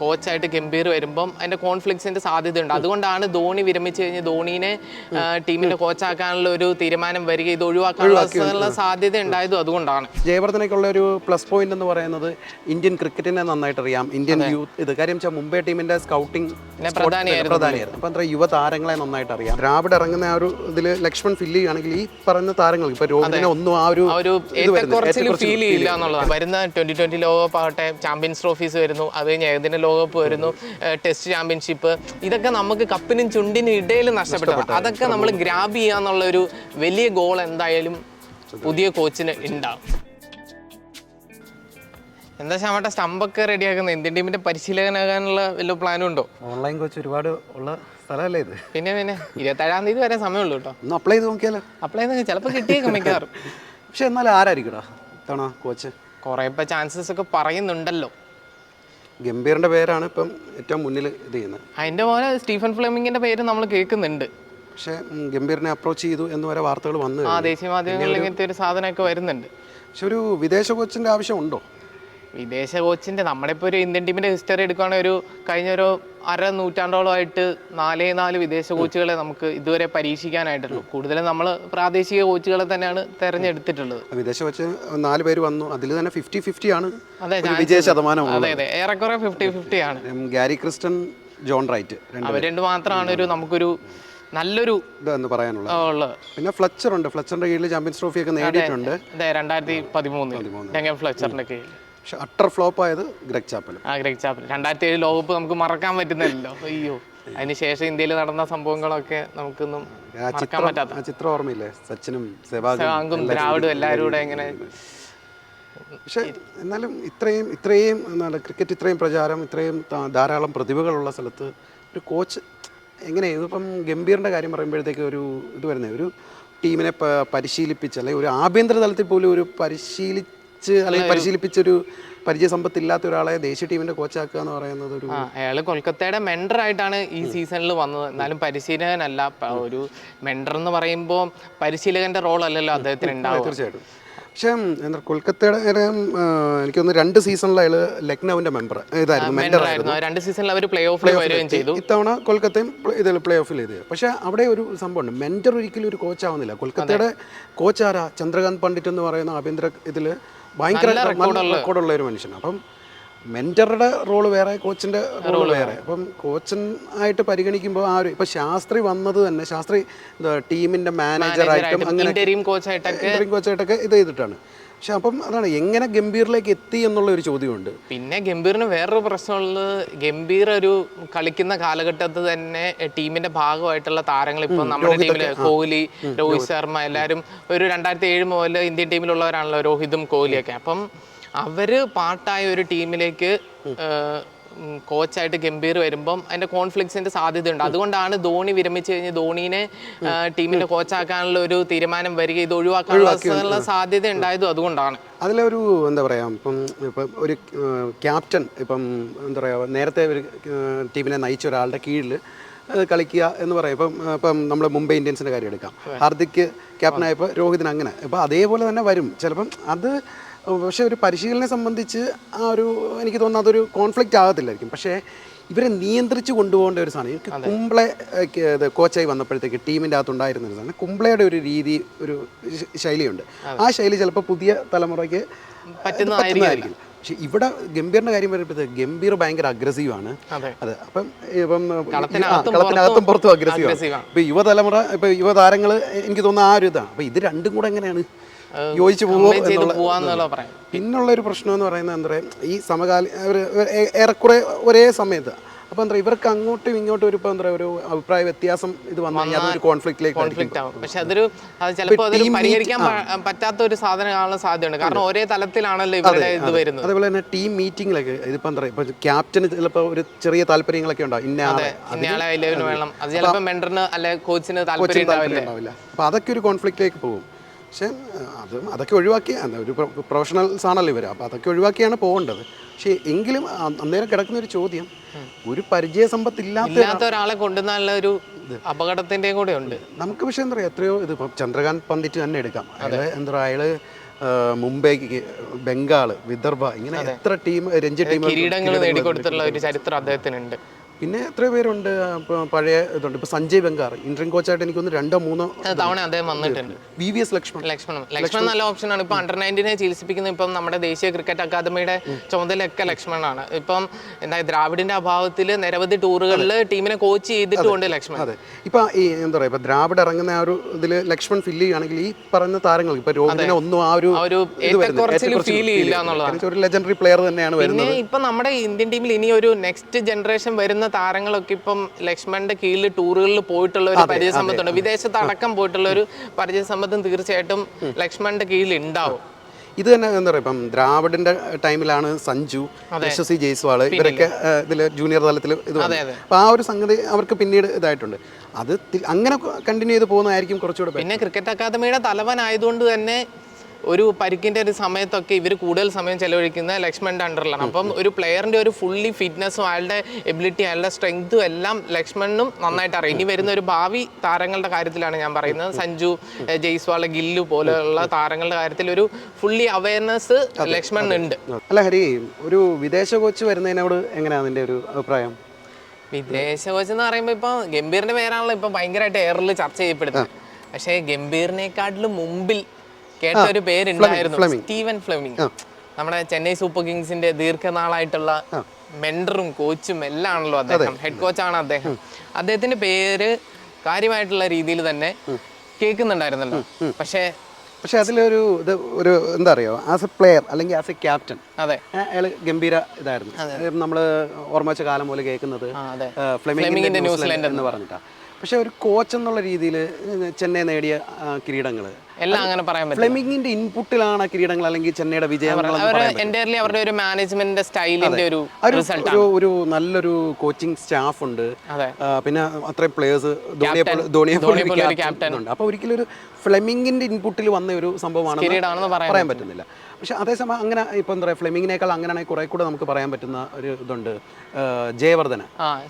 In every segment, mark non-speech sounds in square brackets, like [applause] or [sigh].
കോച്ചായിട്ട് ഗംഭീർ വരുമ്പം അതിന്റെ കോൺഫ്ലിക്ട്സിന്റെ സാധ്യതയുണ്ട്. അതുകൊണ്ടാണ് ധോണി വിരമിച്ചു കഴിഞ്ഞ് ധോണിനെ ടീമിന്റെ കോച്ചാക്കാനുള്ള ഒരു തീരുമാനം വരിക ഇത് ഒഴിവാക്കാനുള്ള സാധ്യത ഉണ്ടായതും അതുകൊണ്ടാണ്. ജയവർദ്ധനയ്ക്കുള്ള ഒരു പ്ലസ് പോയിന്റ് എന്ന് പറയുന്നത് ഇന്ത്യൻ ക്രിക്കറ്റിനെ നന്നായിട്ട് അറിയാം ഇന്ത്യൻ യൂത്ത് ഇത് കാര്യം വെച്ചാൽ മുംബൈ ടീമിന്റെ സ്കൗട്ടിംഗ് പ്രധാനമായിരുന്നു അപ്പം അത്ര യുവതാരങ്ങളെ നന്നായിട്ട് അറിയാം ദ്രാവിഡ് ഇറങ്ങുന്ന ആ ഒരു ഇതിൽ ലക്ഷ്മൺ ഫില്ല് ചെയ്യുകയാണെങ്കിൽ ഈ പറഞ്ഞ താരങ്ങൾ ഇപ്പൊ രോഹിതിനെ ഒന്നും ആ ഒരു ഫീൽ ചെയ്യില്ല എന്നുള്ളതാണ്. വരുന്ന ട്വന്റി ട്വന്റി ലോകകപ്പ് ആവട്ടെ ചാമ്പ്യൻസ് ട്രോഫീസ് വരുന്നു. അത് കഴിഞ്ഞ് ഏകദിന ലോകകപ്പ് വരുന്നു. Test championship. ഇതൊക്കെ നമുക്ക് കപ്പിനും ചുണ്ടിനും ഇടയിൽ നഷ്ടപ്പെട്ടു അതൊക്കെ നമ്മൾ ഗ്രാബ് ചെയ്യാന്നുള്ള ഒരു വലിയ ഗോൾ എന്തായാലും പുതിയ കോച്ചിന് ഉണ്ടാവും. എന്താ ശ്യാമട്ട സ്റ്റമ്പൊക്കെ റെഡിയാക്കുന്നത് ഇന്ത്യൻ ടീമിന്റെ പരിശീലകനാകാനുള്ള വലിയ പ്ലാനും ഉണ്ടോ? ഓൺലൈൻ കോച്ച് ഒരുപാട് ഉള്ള സ്ഥലമല്ലേ ഇത്? പിന്നെ പിന്നെ. ഇരുപത്തേഴാം തീയതി വരെ സമയമുള്ളൂ കേട്ടോ. ഒന്ന് അപ്ലൈ ചെയ്ത് നോക്കിയാലോ? അപ്ലൈ ചെയ്ത് ചിലപ്പോൾ കിട്ടിയേക്കും മിക്കവാറും. [laughs] പക്ഷെ എന്നാലും ആരായിരിക്കടാ ഇത്തവണ കോച്ച് കുറേ ഇപ്പൊ ചാൻസസ് ഒക്കെ പറയുന്നുണ്ടല്ലോ. ഗംഭീറിന്റെ പേരാണ് ഇപ്പം ഏറ്റവും മുന്നിൽ ഇത് ചെയ്യുന്നത്. അതിന്റെ പോലെ സ്റ്റീഫൻ ഫ്ലെമിങ്ങിന്റെ പേര് നമ്മൾ കേൾക്കുന്നുണ്ട്. പക്ഷേ ഗംഭീറിനെ അപ്രോച്ച് ചെയ്തു എന്ന് വരെ വാർത്തകൾ വന്നു ആ ദേശീയ മാധ്യമങ്ങളിൽ ഇങ്ങനത്തെ ഒരു സാധനമൊക്കെ വരുന്നുണ്ട്. പക്ഷെ ഒരു വിദേശ കോച്ചിന്റെ ആവശ്യമുണ്ടോ? വിദേശ കോച്ചിന്റെ നമ്മുടെ ഇപ്പോൾ ഒരു ഇന്ത്യൻ ടീമിന്റെ ഹിസ്റ്ററി എടുക്കുകയാണെങ്കിൽ ഒരു കഴിഞ്ഞ ഒരു അര നൂറ്റാണ്ടോളമായിട്ട് നാലേ നാല് വിദേശ കോച്ചുകളെ നമുക്ക് ഇതുവരെ പരീക്ഷിക്കാനായിട്ടുള്ളൂ കൂടുതലും നമ്മൾ പ്രാദേശിക കോച്ചുകളെ തന്നെയാണ് തെരഞ്ഞെടുത്തിട്ടുള്ളത്. വിദേശ കോച്ച് നാല് പേര് വന്നു. അതിൽ തന്നെ ഫിഫ്റ്റി ഫിഫ്റ്റി ആണ്. അതെ വിജയ ശതമാനം അതെ അതെ. ഏറെക്കുറെ ഫിഫ്റ്റി ഫിഫ്റ്റി ആണ്. ഗാരി ക്രിസ്റ്റൻ ജോൺ റൈറ്റ് അവർ രണ്ട് മാത്രമാണ് ഒരു നമുക്കൊരു നല്ലൊരു ഇതെന്ന് പറയാനുള്ളത്. ആ, പിന്നെ ഫ്ലച്ചർ ഉണ്ട് ഫ്ലച്ചറിന്റെ കീഴിൽ ചാമ്പ്യൻസ് ട്രോഫി ഒക്കെ നേടിയിട്ടുണ്ട്. രണ്ടായിരത്തി പതിമൂന്ന് ഫ്ലെച്ചറിന്റെ കീഴിൽ പക്ഷെ അട്ടർ ഫ്ലോപ്പ് ആയത് ഗ്രഗ് ചാപ്പലും. ആ ഗ്രഗ് ചാപ്പൽ രണ്ടായിരത്തി ഏഴ് ലോകകപ്പ് നമുക്ക് മറക്കാൻ പറ്റുന്നില്ലല്ലോ. അയ്യോ. അതിനുശേഷം ഇന്ത്യയിൽ നടന്ന സംഭവങ്ങളൊക്കെ നമുക്കൊന്നും മറക്കാൻ പറ്റാത്ത. ചിത്രം ഓർമ്മയില്ലേ? സച്ചിനും സെവാഗും ദ്രാവിഡും എല്ലാവരും കൂടെ ഇങ്ങനെ പക്ഷെ എന്നാലും ഇത്രയും ഇത്രയും എന്താണ് ക്രിക്കറ്റ് ഇത്രയും പ്രചാരം ഇത്രയും ധാരാളം പ്രതിഭകളുള്ള സ്ഥലത്ത് ഒരു കോച്ച് എങ്ങനെ ഇതിപ്പം ഗംഭീറിന്റെ കാര്യം പറയുമ്പോഴത്തേക്ക് ഒരു ഇത് വരുന്നത് ഒരു ടീമിനെ പരിശീലിപ്പിച്ച് അല്ലെങ്കിൽ ഒരു ആഭ്യന്തര തലത്തിൽ പോലും ഒരു പരിശീലിച്ച് അല്ലെങ്കിൽ പരിശീലിപ്പിച്ചൊരു പരിചയസമ്പത്ത് ഇല്ലാത്ത ഒരാളെ ദേശീയ ടീമിന്റെ കോച്ചാക്കുക എന്ന് പറയുന്നത് ഒരു ആ അയാൾ കൊൽക്കത്തയുടെ മെൻഡർ ആയിട്ടാണ് ഈ സീസണിൽ വന്നത്. എന്നാലും പരിശീലകനല്ല ഒരു മെൻഡർ എന്ന് പറയുമ്പോൾ പരിശീലകന്റെ റോൾ അല്ലല്ലോ അദ്ദേഹത്തിന് ഉണ്ടാവും തീർച്ചയായിട്ടും. പക്ഷേ എന്താ കൊൽക്കത്തയുടെ എനിക്ക് തോന്നുന്നു രണ്ട് സീസണിൽ അയാൾ ലക്നൌവിന്റെ മെമ്പർ ഇതായിരുന്നു ആയിരുന്നു. രണ്ട് സീസണിൽ അവർ പ്ലേ ഓഫിൽ വരികയും ചെയ്തു. ഇത്തവണ കൊൽക്കത്തയും ഇതിൽ പ്ലേ ഓഫിൽ ചെയ്ത്. പക്ഷേ അവിടെ ഒരു സംഭവം ഉണ്ട് മെന്റർ ഒരിക്കലും ഒരു കോച്ചാവുന്നില്ല കൊൽക്കത്തയുടെ കോച്ച് ആരാ? ചന്ദ്രകാന്ത് പണ്ഡിറ്റ് എന്ന് പറയുന്ന ആഭ്യന്തര ഇതിൽ ഭയങ്കര റെക്കോർഡുള്ള ഒരു മനുഷ്യനാണ്. അപ്പം മെന്ററുടെ റോൾ വേറെ കോച്ചിന്റെ റോൾ വേറെ. അപ്പം കോച്ചൻ ആയിട്ട് പരിഗണിക്കുമ്പോൾ ആ ഒരു ഇപ്പം ശാസ്ത്രി വന്നത് തന്നെ ശാസ്ത്രി എന്താ ടീമിന്റെ മാനേജറായിട്ടും അങ്ങനെ കോച്ചായിട്ടൊക്കെ ഇത് ചെയ്തിട്ടാണ്. പക്ഷെ അപ്പം അതാണ് എങ്ങനെ ഗംഭീറിലേക്ക് എത്തി എന്നുള്ള ഒരു ചോദ്യമുണ്ട്. പിന്നെ ഗംഭീറിന് വേറൊരു പ്രശ്നമുള്ളത് ഗംഭീർ ഒരു കളിക്കുന്ന കാലഘട്ടത്തിൽ തന്നെ ടീമിന്റെ ഭാഗമായിട്ടുള്ള താരങ്ങൾ ഇപ്പൊ നമ്മുടെ ടീമിൽ കോഹ്ലി രോഹിത് ശർമ്മ എല്ലാവരും ഒരു രണ്ടായിരത്തി ഏഴ് മുതൽ ഇന്ത്യൻ ടീമിലുള്ളവരാണല്ലോ രോഹിതും കോഹ്ലിയൊക്കെ. അപ്പം അവർ പാട്ടായ ഒരു ടീമിലേക്ക് കോച്ചായിട്ട് ഗംഭീർ വരുമ്പം അതിന്റെ കോൺഫ്ലിക്ട്സിന്റെ സാധ്യതയുണ്ട്. അതുകൊണ്ടാണ് ധോണി വിരമിച്ചു കഴിഞ്ഞ് ധോണിനെ ടീമിന്റെ കോച്ചാക്കാനുള്ള ഒരു തീരുമാനം വരിക ഇത് ഒഴിവാക്കാനുള്ള സാധ്യത ഉണ്ടായതും അതുകൊണ്ടാണ്. അതിലൊരു എന്താ പറയുക ഇപ്പം ഇപ്പം ഒരു ക്യാപ്റ്റൻ ഇപ്പം എന്താ പറയുക നേരത്തെ ഒരു ടീമിനെ നയിച്ച ഒരാളുടെ കീഴിൽ കളിക്കുക എന്ന് പറയും. ഇപ്പം ഇപ്പം നമ്മൾ മുംബൈ ഇന്ത്യൻസിന്റെ കാര്യം എടുക്കാം. ഹാർദിക്ക് ക്യാപ്റ്റനായപ്പോൾ രോഹിതിന് അങ്ങനെ. ഇപ്പോൾ അതേപോലെ തന്നെ വരും. ചിലപ്പം അത് പക്ഷേ ഒരു പരിശീലനെ സംബന്ധിച്ച് ആ ഒരു എനിക്ക് തോന്നുന്നു അതൊരു കോൺഫ്ലിക്റ്റ് ആകത്തില്ലായിരിക്കും. പക്ഷേ ഇവരെ നിയന്ത്രിച്ച് കൊണ്ടുപോകേണ്ട ഒരു സാധനം. എനിക്ക് കുംബ്ലെ ഇത് കോച്ചായി വന്നപ്പോഴത്തേക്ക് ടീമിന്റെ അകത്തുണ്ടായിരുന്ന ഒരു സാധനം. കുംബ്ലയുടെ ഒരു രീതി ഒരു ശൈലിയുണ്ട്. ആ ശൈലി ചിലപ്പോൾ പുതിയ തലമുറയ്ക്ക് പറ്റുന്നതായിരിക്കും പക്ഷെ ഇവിടെ ഗംഭീറിന്റെ കാര്യം പറയുമ്പോഴത്തേക്ക് ഗംഭീർ ഭയങ്കര അഗ്രസീവാണ് അതെ. അപ്പം ഇപ്പം കളത്തിനകത്തും പുറത്തും അഗ്രസീവാണ് ഇപ്പൊ യുവതലമുറ ഇപ്പൊ യുവതാരങ്ങൾ എനിക്ക് തോന്നുന്ന ആ ഒരു ഇതാണ്. അപ്പൊ ഇത് രണ്ടും കൂടെ എങ്ങനെയാണ് യോജിച്ചു എന്നുള്ള പിന്നുള്ള ഒരു പ്രശ്നം എന്ന് പറയുന്നത് എന്താ പറയുക ഈ സമകാലി ഏറെക്കുറെ ഒരേ സമയത്ത് അപ്പോൾ എന്താ ഇവർക്ക് അങ്ങോട്ടും ഇങ്ങോട്ടും ഒരു ഇപ്പോൾ എന്താ ഒരു അഭിപ്രായ വ്യത്യാസം ഇത് വന്നു കഴിഞ്ഞാൽ അതൊരു കോൺഫ്ലിക്റ്റിലേക്ക് കോൺഫ്ലിക്റ്റ് ആവും പക്ഷെ അതൊരു അത് ചിലപ്പോൾ അതൊരു പരിഹരിക്കാൻ പറ്റാത്ത ഒരു സാധനമാകാനുള്ള സാധ്യതയുണ്ട്. കാരണം ഒരേ തലത്തിലാണല്ലോ ഇവരുടെ ഇത് വരുന്നത്. അതേപോലെ തന്നെ ടീം മീറ്റിംഗിലൊക്കെ ഇതിപ്പോൾ എന്താ പറയുക ഇപ്പോൾ ക്യാപ്റ്റന് ചിലപ്പോൾ ഒരു ചെറിയ താല്പര്യങ്ങളൊക്കെ ഉണ്ടാവും. ഇന്ന ആളെ ഇന്നയാളെ വേണം. അത് ചിലപ്പോൾ മെന്ററിന് അല്ലെ കോച്ചിന് താല്പര്യം ഉണ്ടാവില്ല. അപ്പോൾ അതൊക്കെ ഒരു കോൺഫ്ലിക്റ്റിലേക്ക് പോകും. പക്ഷേ അത് അതൊക്കെ ഒഴിവാക്കി ഒരു പ്രൊഫഷണൽസ് ആണല്ലോ ഇവർ അപ്പോൾ അതൊക്കെ ഒഴിവാക്കിയാണ് പോകേണ്ടത്. പക്ഷേ എങ്കിലും അന്നേരം കിടക്കുന്ന ഒരു ചോദ്യം. ഒരു പരിചയ സമ്പത്ത് ഇല്ലാത്ത ഒരാളെ കൊണ്ടുവന്നുള്ള ഒരു അപകടത്തിന്റെ കൂടെ ഉണ്ട്. നമുക്ക് പക്ഷേ എന്താ പറയുക എത്രയോ ഇത് ഇപ്പം ചന്ദ്രകാന്ത് പണ്ഡിറ്റ് തന്നെ എടുക്കാം. അതായത് എന്താ പറയുക അയാൾ മുംബൈക്ക് മുംബൈ ബംഗാൾ വിദർഭ ഇങ്ങനെ എത്ര ടീം രഞ്ജി ടീം കിരീടങ്ങൾ നേടിക്കൊടുത്തുള്ള ഒരു ചരിത്രം അദ്ദേഹത്തിനുണ്ട്. പിന്നെ എത്ര പേരുണ്ട് പഴയ ഇതുണ്ട്. ഇപ്പൊ സഞ്ജയ് ബംഗാർ ഇന്ത്യൻ കോച്ചായിട്ട് എനിക്കൊന്ന് രണ്ടോ മൂന്നോ തവണ അദ്ദേഹം വന്നിട്ടുണ്ട്. V V S Laxman Laxman. Laxman നല്ല ഓപ്ഷനാണ്. ഇപ്പൊ അണ്ടർ നയന്റീനെ ചികിത്സിപ്പിക്കുന്ന ഇപ്പം നമ്മുടെ ദേശീയ ക്രിക്കറ്റ് അക്കാദമിയുടെ ചുമതലയൊക്കെ ലക്ഷ്മണനാണ് ഇപ്പം എന്താ ദ്രാവിഡിന്റെ അഭാവത്തിൽ നിരവധി ടൂറുകളിൽ ടീമിനെ കോച്ച് ചെയ്തിട്ടുണ്ട് ലക്ഷ്മൺ. അതെ. ഇപ്പൊ ഈ എന്താ പറയാ ഇപ്പൊ ദ്രാവിഡ് ഇറങ്ങുന്ന ആ ഒരു ഇതിൽ ലക്ഷ്മൺ ഫില്ല് ചെയ്യുകയാണെങ്കിൽ ഈ പറഞ്ഞ താരങ്ങൾ ഇപ്പൊ രോഹിതിനെ ഒന്നും ആ ഒരു ഫീൽ ചെയ്യില്ല എന്നുള്ളതാണ്. ഒരു ലെജൻഡറി പ്ലെയർ തന്നെയാണ് വരുന്നത്. ഇപ്പൊ നമ്മുടെ ഇന്ത്യൻ ടീമിൽ ഇനി ഒരു നെക്സ്റ്റ് ജനറേഷൻ വരുന്ന താരങ്ങളൊക്കെ ഇപ്പം ലക്ഷ്മണന്റെ കീഴിൽ ടൂറുകളിൽ പോയിട്ടുള്ള ഒരു പരിചയസമ്പത്തുണ്ട്. വിദേശത്ത് അടക്കം പോയിട്ടുള്ള ഒരു പരിചയസമ്പത്തും തീർച്ചയായിട്ടും ലക്ഷ്മണന്റെ കീഴിൽ ഉണ്ടാവും ഇത് തന്നെ എന്താ പറയുക ഇപ്പം ദ്രാവിഡിന്റെ ടൈമിലാണ് സഞ്ജു യശസ്വി ജയ്സ്വാൾ ഇവരൊക്കെ ഇതിൽ ഇതിൽ ജൂനിയർ തലത്തിൽ ഇത്. അപ്പൊ ആ ഒരു സംഗതി അവർക്ക് പിന്നീട് ഇതായിട്ടുണ്ട്. അത് അങ്ങനെ കണ്ടിന്യൂ ചെയ്ത് പോകുന്നതായിരിക്കും കുറച്ചുകൂടെ. പിന്നെ ക്രിക്കറ്റ് അക്കാദമിയുടെ തലവനായതുകൊണ്ട് തന്നെ ഒരു പരിക്കിന്റെ ഒരു സമയത്തൊക്കെ ഇവർ കൂടുതൽ സമയം ചെലവഴിക്കുന്ന ലക്ഷ്മണിന്റെ അണ്ടറിലാണ് അപ്പം ഒരു പ്ലെയറിന്റെ ഒരു ഫുള്ളി ഫിറ്റ്നസ്സും അയാളുടെ എബിലിറ്റി അയാളുടെ സ്ട്രെങ്ത്തും എല്ലാം ലക്ഷ്മണനും നന്നായിട്ട് അറിയാം. ഇനി വരുന്ന ഒരു ഭാവി താരങ്ങളുടെ കാര്യത്തിലാണ് ഞാൻ പറയുന്നത്. സഞ്ജു ജയ്സ്വാള ഗില്ലു പോലെയുള്ള താരങ്ങളുടെ കാര്യത്തിൽ ഒരു ഫുള്ളി അവയർനെസ് ലക്ഷ്മണുണ്ട്. അല്ല ഹരി ഒരു വിദേശ കോച്ച് വരുന്നതിനോട് എങ്ങനെയാണ് നിന്റെ ഒരു അഭിപ്രായം? വിദേശ കോച്ച് എന്ന് പറയുമ്പോൾ ഇപ്പൊ ഗംഭീറിന്റെ പേരാണല്ലോ ഇപ്പൊ ഭയങ്കരമായിട്ട് എയറിൽ ചർച്ച ചെയ്യപ്പെടുന്നത്. പക്ഷേ ഗംഭീറിനെക്കാട്ടിലും മുമ്പിൽ കേട്ട ഒരു പേരുണ്ടായിരുന്നു. സ്റ്റീവൻ ഫ്ലെമിംഗ് നമ്മുടെ ചെന്നൈ സൂപ്പർ കിങ്സിന്റെ ദീർഘനാളായിട്ടുള്ള മെന്ററും കോച്ചും എല്ലാം ആണല്ലോ അദ്ദേഹം ഹെഡ് കോച്ചാണ് അദ്ദേഹം. അദ്ദേഹത്തിന്റെ പേര് കാര്യമായിട്ടുള്ള രീതിയിൽ തന്നെ കേൾക്കുന്നുണ്ടായിരുന്നല്ലോ. പക്ഷേ പക്ഷെ അതിലൊരു ഇത് ഒരു എന്താ അറിയോ? ആസ് എ പ്ലെയർ അല്ലെങ്കിൽ ആസ് എ ക്യാപ്റ്റൻ അതെ. അയാൾ ഗംഭീര ഇതായിരുന്നു. നമ്മൾ ഓർമ്മ വെച്ച കാലം പോലെ കേൾക്കുന്നത്. ഫ്ലെമിംഗിന്റെ ന്യൂസിലൻഡ് എന്ന്. പറഞ്ഞിട്ടാ. പക്ഷെ ഒരു കോച്ച് എന്നുള്ള രീതിയിൽ ചെന്നൈ നേടിയ കിരീടങ്ങൾ എല്ലാം അങ്ങനെ പറയാൻ പറ്റും ഫ്ലെമിങ്ങിന്റെ ഇൻപുട്ടിലാണ് കിരീടങ്ങൾ അല്ലെങ്കിൽ ചെന്നൈയുടെ വിജയം അവരുടെ ഒരു മാനേജ്മെന്റ് സ്റ്റൈലിന്റെ ഒരു ഒരു- ഒരു നല്ലൊരു കോച്ചിങ് സ്റ്റാഫ് ഉണ്ട്. പിന്നെ അത്രയും പ്ലേയേഴ്സ് ധോണിയെ പോലെ captain ഉണ്ട്. അപ്പോൾ ഒരിക്കലും ഒരു ഫ്ലെമിങ്ങിന്റെ ഇൻപുട്ടിൽ വന്ന ഒരു സംഭവമാണ് പറയാൻ പറ്റുന്നില്ല. പക്ഷെ അതേസമയം അങ്ങനെ ഇപ്പൊ എന്താ പറയുക ഫ്ലെമിങ്ങിനേക്കാൾ അങ്ങനെയാണെങ്കിൽ കുറെ കൂടെ നമുക്ക് പറയാൻ പറ്റുന്ന ഒരു ഇതുണ്ട്. ജയവർദ്ധന.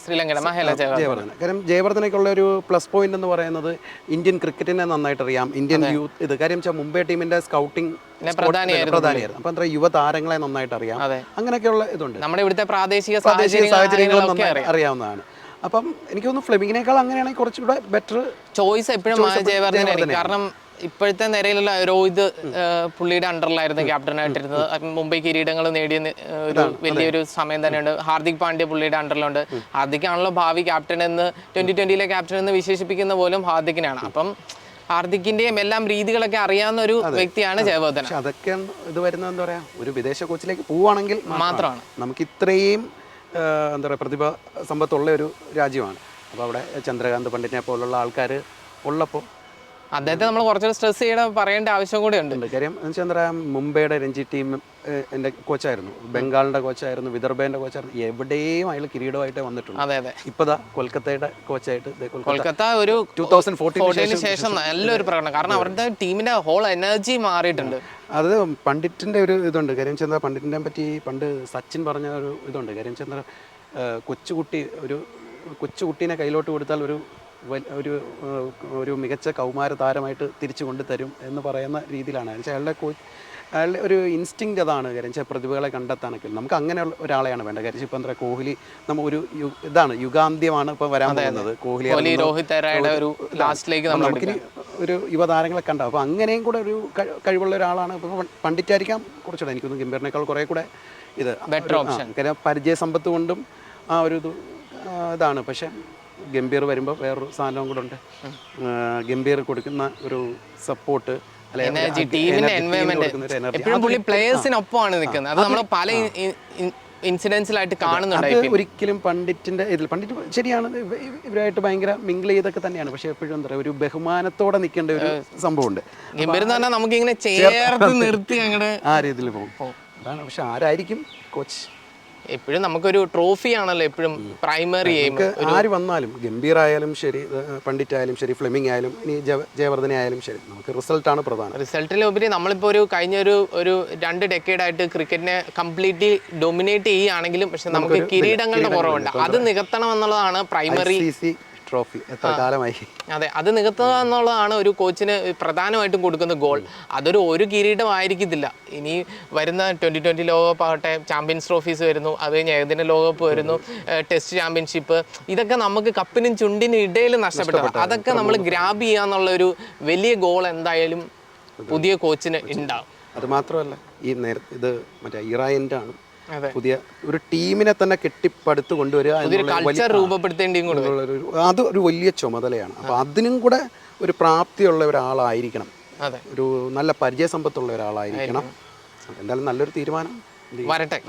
ശ്രീലങ്കയുടെ ജയവർദ്ധന. കാരണം ജയവർദ്ധനയ്ക്കുള്ള ഒരു പ്ലസ് പോയിന്റ് എന്ന് പറയുന്നത് ഇന്ത്യൻ ക്രിക്കറ്റിനെ നന്നായിട്ട് അറിയാം ഇന്ത്യൻ യൂത്ത് ഇത് കാര്യം വെച്ചാൽ മുംബൈ ടീമിന്റെ സ്കൗട്ടിംഗ് പ്രധാനിയായിരുന്നു അപ്പൊ എന്താ യുവതാരങ്ങളെ നന്നായിട്ട് അറിയാം. അങ്ങനെയൊക്കെയുള്ള ഇതുണ്ട്. നമ്മുടെ ഇവിടുത്തെ പ്രാദേശിക സാഹചര്യങ്ങൾ നന്നായി അറിയാവുന്നതാണ്. അപ്പം എനിക്ക് തോന്നുന്നു ഫ്ലെമിങ്ങിനേക്കാൾ അങ്ങനെയാണെങ്കിൽ കുറച്ചുകൂടെ ബെറ്റർ ചോയ്സ് എപ്പോഴും കാരണം ഇപ്പോഴത്തെ നിരയിലുള്ള രോഹിത് പുള്ളിയുടെ അണ്ടറിലായിരുന്നു ക്യാപ്റ്റൻ ആയിട്ടിരുന്നത് അപ്പം മുംബൈ കിരീടങ്ങൾ നേടിയ ഒരു വലിയൊരു സമയം തന്നെയുണ്ട്. ഹാർദിക് പാണ്ഡ്യ പുള്ളിയുടെ അണ്ടറിലുണ്ട്. ഹാർദിക് ആണല്ലോ ഭാവി ക്യാപ്റ്റൻ എന്ന് ട്വന്റി ട്വന്റിയിലെ ക്യാപ്റ്റൻ എന്ന് വിശേഷിപ്പിക്കുന്ന പോലും ഹാർദിക്കിനാണ് അപ്പം ഹാർദിക്കിന്റെയും എല്ലാം രീതികളൊക്കെ അറിയാവുന്ന ഒരു വ്യക്തിയാണ് ജയവർദ്ധന അതൊക്കെ ഇത് വരുന്നത് എന്താ പറയാ ഒരു വിദേശ കോച്ചിലേക്ക് പോവുകയാണെങ്കിൽ മാത്രമാണ്. നമുക്ക് ഇത്രയും എന്താ പറയുക പ്രതിഭ സമ്പത്തുള്ള ഒരു രാജ്യമാണ്. അപ്പോൾ അവിടെ ചന്ദ്രകാന്ത് പണ്ഡിറ്റിനെ പോലുള്ള ആൾക്കാർ ഉള്ളപ്പോൾ അദ്ദേഹത്തെ നമ്മൾ കുറച്ചുകൂടെ സ്ട്രെസ് ചെയ്യണം പറയേണ്ട ആവശ്യം കൂടെ ഉണ്ട്. കാര്യം എന്ന് വെച്ചാൽ മുംബൈയുടെ രഞ്ജി ടീം എന്റെ കോച്ചായിരുന്നു. ബംഗാളിന്റെ കോച്ചായിരുന്നു വിദർഭേന്റെ കോച്ചായിരുന്നു. എവിടെയും അയാൾ കിരീടമായിട്ടേ വന്നിട്ടുണ്ട് അതെ അതെ. ഇപ്പതാ കൊൽക്കത്തയുടെ കോച്ചായിട്ട് കൊൽക്കത്ത ഒരു ടൂ തൗസൻഡ് ഫോർട്ടീന് ശേഷം നല്ലൊരു പ്രകടനം. കാരണം അവരുടെ ടീമിന്റെ ഹോൾ എനർജി മാറിയിട്ടുണ്ട്. അത് പണ്ഡിറ്റിന്റെ ഒരു ഇതുണ്ട്. കാര്യം ചന്ദ്ര പണ്ഡിറ്റിനെ പറ്റി പണ്ട് സച്ചിൻ പറഞ്ഞ ഒരു ഇതുണ്ട്. കാര്യം ചന്ദ്ര കൊച്ചുകുട്ടി ഒരു കൊച്ചുകുട്ടീനെ കയ്യിലോട്ട് കൊടുത്താൽ ഒരു ഒരു ഒരു മികച്ച കൗമാര താരമായിട്ട് തിരിച്ചു കൊണ്ടുതരും എന്ന് പറയുന്ന രീതിയിലാണ്. വെച്ചാൽ അയാളുടെ കോച്ച് അയാളുടെ ഒരു ഇൻസ്റ്റിങ് അതാണ് കാര്യം. വെച്ചാൽ പ്രതിഭകളെ കണ്ടെത്താനൊക്കെ നമുക്ക് അങ്ങനെ ഒരാളെയാണ് വേണ്ടത്. കാര്യം ഇപ്പം എന്താ കോഹ്ലി നമ്മൾ ഒരു ഇതാണ് യുഗാന്ത്യമാണ് ഇപ്പം വരാൻ പോകുന്നത്. കോഹ്ലി രോഹിത് ഒരു ലാസ്റ്റിലേക്ക് നമുക്കിനി ഒരു യുവതാരങ്ങളെ കണ്ട. അപ്പോൾ അങ്ങനെയും കൂടെ ഒരു കഴിവുള്ള ഒരാളാണ് ഇപ്പോൾ പണ്ടിറ്റായിരിക്കാം കുറച്ചുകൂടെ. എനിക്കൊന്നും ഗംഭീറിനേക്കാൾ കുറേ കൂടെ ഇത് ബെറ്റർ ഓപ്ഷൻ പരിചയ സമ്പത്ത് കൊണ്ടും ആ ഒരു ഇത് ഇതാണ്. പക്ഷെ ഗംഭീർ വരുമ്പോൾ വേറൊരു സാധനവും കൂടെ ഉണ്ട്. ഗംഭീർ കൊടുക്കുന്ന ഒരു സപ്പോർട്ട് എപ്പോഴും പുള്ളി പ്ലേയേഴ്സിനൊപ്പമാണ് നിൽക്കുന്നത്. അത് നമ്മൾ പല ഇൻസിഡൻസിലായിട്ട് കാണുന്നുണ്ട് അത് ഒരിക്കലും പണ്ഡിറ്റിന്റെ ഇതിൽ പണ്ഡിറ്റ് ശരിയാണ് ഇവ- ഇവ- ഇവരായിട്ട് ഭയങ്കര മിങ്കിൾ ചെയ്തൊക്കെ തന്നെയാണ്. പക്ഷെ എപ്പോഴും എന്താ പറയുക ഒരു ബഹുമാനത്തോടെ നിൽക്കേണ്ട ഒരു സംഭവമുണ്ട്. നമുക്ക് ഇങ്ങനെ ചേർത്ത് നിർത്തി ആ രീതിയിൽ പോകും. അതാണ് പക്ഷെ ആരായിരിക്കും കോച്ച് എപ്പോഴും നമുക്കൊരു ട്രോഫി ആണല്ലോ എപ്പോഴും പ്രൈമറി എയിം ആര് വന്നാലും ഗംഭീർ ആയാലും ശരി പണ്ഡിറ്റ് ആയാലും ശരി ഫ്ലെമിംഗ് ആയാലും ഇനി ജയ- ജയവർദ്ധന ആയാലും ശരി നമുക്ക് റിസൾട്ടാണ് പ്രധാനം. റിസൾട്ടിലുപരി നമ്മളിപ്പോ ഒരു കഴിഞ്ഞ ഒരു ഒരു രണ്ട് ഡെക്കേഡായിട്ട് ക്രിക്കറ്റിനെ കംപ്ലീറ്റ്ലി ഡൊമിനേറ്റ് ചെയ്യുകയാണെങ്കിലും പക്ഷെ നമുക്ക് കിരീടങ്ങളുടെ കുറവുണ്ട്. അത് നികത്തണം എന്നുള്ളതാണ് പ്രൈമറി ട്രോഫി എത്ര കാലമായി? അതെ അത് നികത്തുക എന്നുള്ളതാണ് ഒരു കോച്ചിന് പ്രധാനമായിട്ടും കൊടുക്കുന്ന ഗോൾ. അതൊരു ഒരു കിരീടം ആയിരിക്കത്തില്ല. ഇനി വരുന്ന ട്വന്റി ട്വന്റി ലോകകപ്പ് ആകട്ടെ ചാമ്പ്യൻസ് ട്രോഫീസ് വരുന്നു അത് കഴിഞ്ഞ് ഏകദിന ലോകകപ്പ് വരുന്നു ടെസ്റ്റ് ചാമ്പ്യൻഷിപ്പ് ഇതൊക്കെ നമുക്ക് കപ്പിനും ചുണ്ടിനും ഇടയിൽ നഷ്ടപ്പെട്ടു അതൊക്കെ നമ്മൾ ഗ്രാബ് ചെയ്യാന്നുള്ള ഒരു വലിയ ഗോൾ എന്തായാലും പുതിയ കോച്ചിന് ഉണ്ടാവും. അത് മാത്രമല്ല ഈ നേരത്തെ ഇത് മറ്റേ ഇറായന്റെ ആണ്. പുതിയ ഒരു ടീമിനെ തന്നെ കെട്ടിപ്പടുത്ത് കൊണ്ടുവരിക അത് ഒരു വലിയ ചുമതലയാണ്. അപ്പോൾ അതിനും കൂടെ ഒരു പ്രാപ്തിയുള്ള ഒരാളായിരിക്കണം. ഒരു നല്ല പരിചയ സമ്പത്തുള്ള ഒരാളായിരിക്കണം. എന്തായാലും നല്ലൊരു തീരുമാനം. വരട്ടെ.